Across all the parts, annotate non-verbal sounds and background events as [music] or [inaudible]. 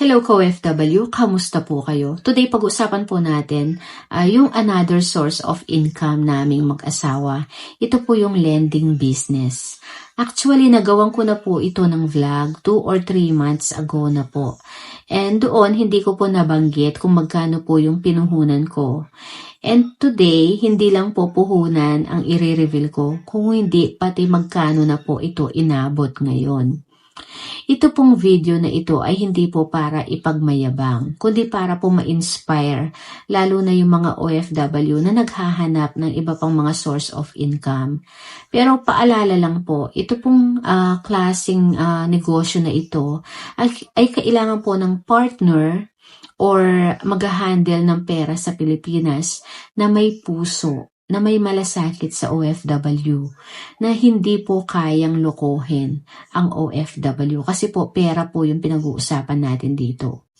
Hello co-FW, kamusta po kayo? Today pag-usapan po natin uh, yung another source of income naming mag-asawa. Ito po yung lending business. Actually, nagawan ko na po ito ng vlog 2 or 3 months ago na po. And doon, hindi ko po nabanggit kung magkano po yung pinuhunan ko. And today, hindi lang po puhunan ang i-reveal ko, kung hindi pati magkano na po ito inabot ngayon. Ito pong video na ito ay hindi po para ipagmayabang, kundi para po ma-inspire, lalo na yung mga OFW na naghahanap ng iba pang mga source of income. Pero paalala lang po, ito pong uh, klaseng uh, negosyo na ito ay, ay kailangan po ng partner or mag-handle ng pera sa Pilipinas na may puso na may malasakit sa OFW na hindi po kayang lokohin ang OFW kasi po pera po yung pinag-uusapan natin dito.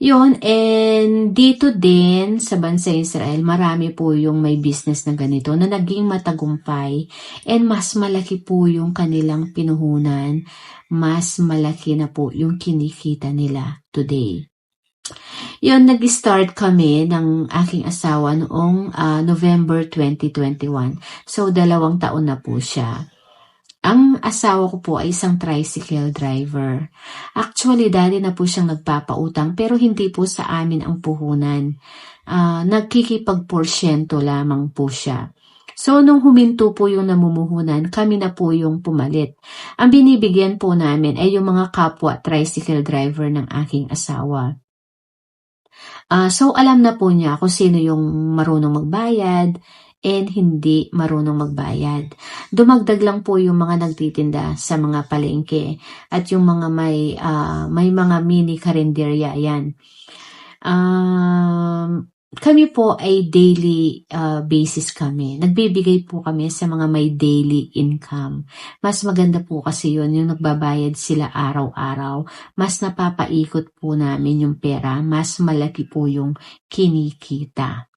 Yun, and dito din sa bansa Israel, marami po yung may business na ganito na naging matagumpay and mas malaki po yung kanilang pinuhunan, mas malaki na po yung kinikita nila today. Yun, nag-start kami ng aking asawa noong uh, November 2021. So, dalawang taon na po siya. Ang asawa ko po ay isang tricycle driver. Actually, dati na po siyang nagpapautang pero hindi po sa amin ang puhunan. Uh, nagkikipagporsyento lamang po siya. So, nung huminto po yung namumuhunan, kami na po yung pumalit. Ang binibigyan po namin ay yung mga kapwa tricycle driver ng aking asawa. Uh, so, alam na po niya kung sino yung marunong magbayad and hindi marunong magbayad. Dumagdag lang po yung mga nagtitinda sa mga palengke at yung mga may, uh, may mga mini karinderya yan. Um, kami po ay daily uh, basis kami. Nagbibigay po kami sa mga may daily income. Mas maganda po kasi yun, yung nagbabayad sila araw-araw. Mas napapaikot po namin yung pera. Mas malaki po yung kinikita.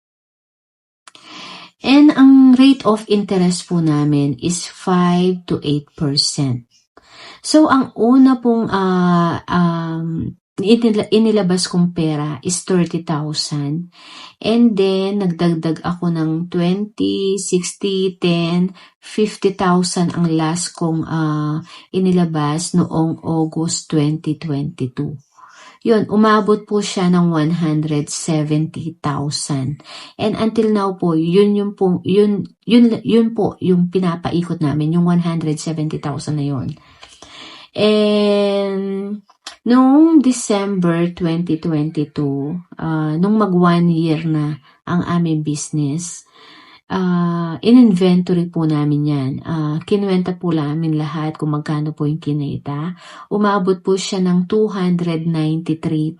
And ang rate of interest po namin is 5 to 8%. So, ang una pong uh, um, inilabas kong pera is 30,000. And then, nagdagdag ako ng 20, 60, 10, 50,000 ang last kong uh, inilabas noong August 2022. Yun, umabot po siya ng 170,000. And until now po, yun yung po, yun, yun, yun po yung pinapaikot namin, yung 170,000 na yun. And Noong December 2022, uh, nung mag one year na ang aming business, uh, in-inventory po namin yan. Uh, kinuwenta po namin lahat kung magkano po yung kinita. Umabot po siya ng 293,000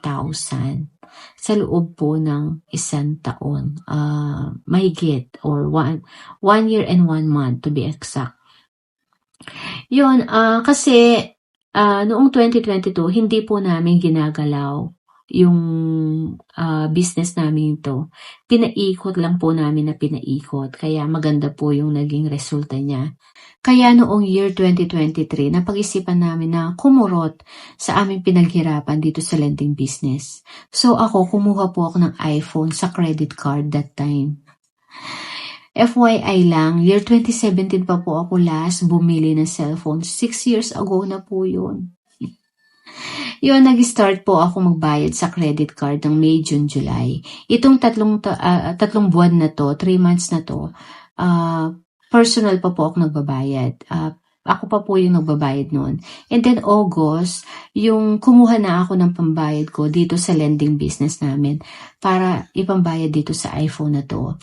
sa loob po ng isang taon. Uh, mahigit or one, one year and one month to be exact. Yun, uh, kasi Uh, noong 2022, hindi po namin ginagalaw yung uh, business namin ito. Pinaikot lang po namin na pinaikot. Kaya maganda po yung naging resulta niya. Kaya noong year 2023, napag-isipan namin na kumurot sa aming pinaghirapan dito sa lending business. So ako, kumuha po ako ng iPhone sa credit card that time. FYI lang, year 2017 pa po ako last bumili ng cellphone. Six years ago na po yun. [laughs] Yun, nag-start po ako magbayad sa credit card ng May, June, July. Itong tatlong, uh, tatlong buwan na to, three months na to, uh, personal pa po ako nagbabayad. Uh, ako pa po yung nagbabayad noon. And then August, yung kumuha na ako ng pambayad ko dito sa lending business namin para ipambayad dito sa iPhone na to.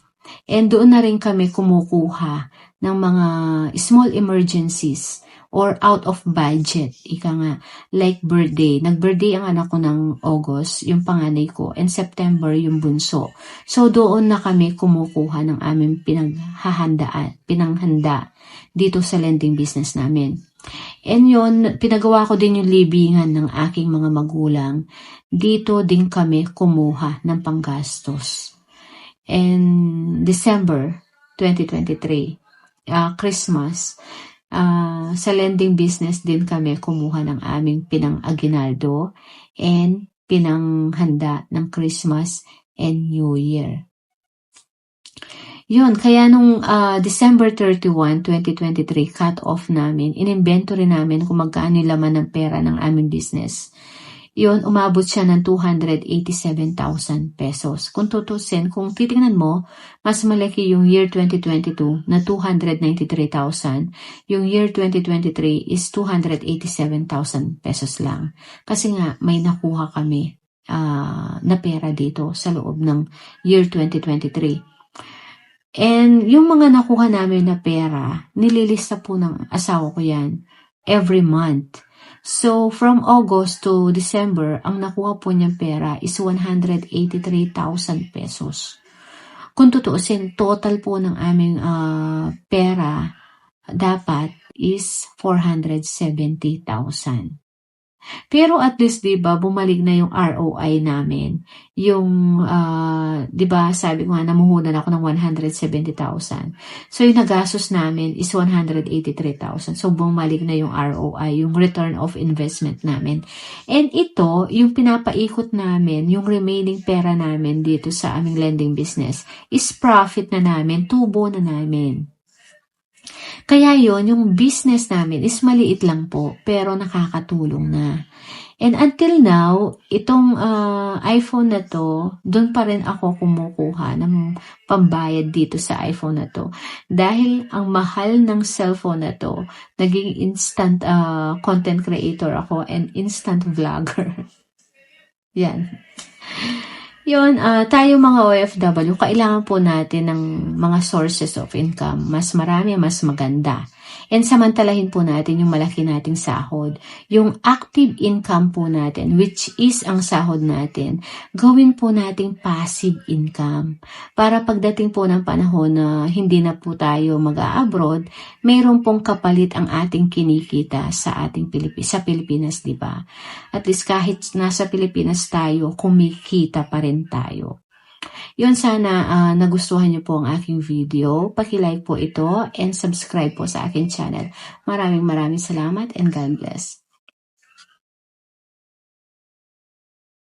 And doon na rin kami kumukuha ng mga small emergencies or out of budget. Ika nga, like birthday. Nag-birthday ang anak ko ng August, yung panganay ko, and September yung bunso. So doon na kami kumukuha ng aming pinaghahandaan, pinanghanda dito sa lending business namin. And yun, pinagawa ko din yung libingan ng aking mga magulang. Dito din kami kumuha ng panggastos in December 2023, uh, Christmas, ah, sa lending business din kami kumuha ng aming pinang aginaldo and pinanghanda ng Christmas and New Year. Yun, kaya nung ah, December 31, 2023, cut off namin, in-inventory namin kung magkano yung laman ng pera ng aming business. Yun, umabot siya ng 287,000 pesos. Kung tutusin, kung titingnan mo, mas malaki yung year 2022 na 293,000. Yung year 2023 is 287,000 pesos lang. Kasi nga, may nakuha kami ah, na pera dito sa loob ng year 2023. And yung mga nakuha namin na pera, nililista po ng asawa ko yan every month. So, from August to December, ang nakuha po niyang pera is 183,000 pesos. Kung tutuusin, total po ng aming ah, pera dapat is 470,000. Pero at least 'di ba bumalik na yung ROI namin. Yung ah, 'di ba sabi ko nga namuhunan ako ng 170,000. So yung nagastos namin is 183,000. So bumalik na yung ROI, yung return of investment namin. And ito, yung pinapaikot namin, yung remaining pera namin dito sa aming lending business is profit na namin, tubo na namin. Kaya yon yung business namin is maliit lang po, pero nakakatulong na. And until now, itong ah, iPhone na to, doon pa rin ako kumukuha ng pambayad dito sa iPhone na to. Dahil ang mahal ng cellphone na to, naging instant ah, content creator ako and instant vlogger. [laughs] Yan. Yun, ah, tayo mga OFW, kailangan po natin ng mga sources of income. Mas marami, mas maganda. And samantalahin po natin yung malaki nating sahod. Yung active income po natin, which is ang sahod natin, gawin po nating passive income. Para pagdating po ng panahon na hindi na po tayo mag-abroad, mayroon pong kapalit ang ating kinikita sa ating Pilipi sa Pilipinas, di ba? At least kahit nasa Pilipinas tayo, kumikita pa rin tayo. Yun sana ah, nagustuhan niyo po ang aking video. Paki-like po ito and subscribe po sa aking channel. Maraming maraming salamat and God bless.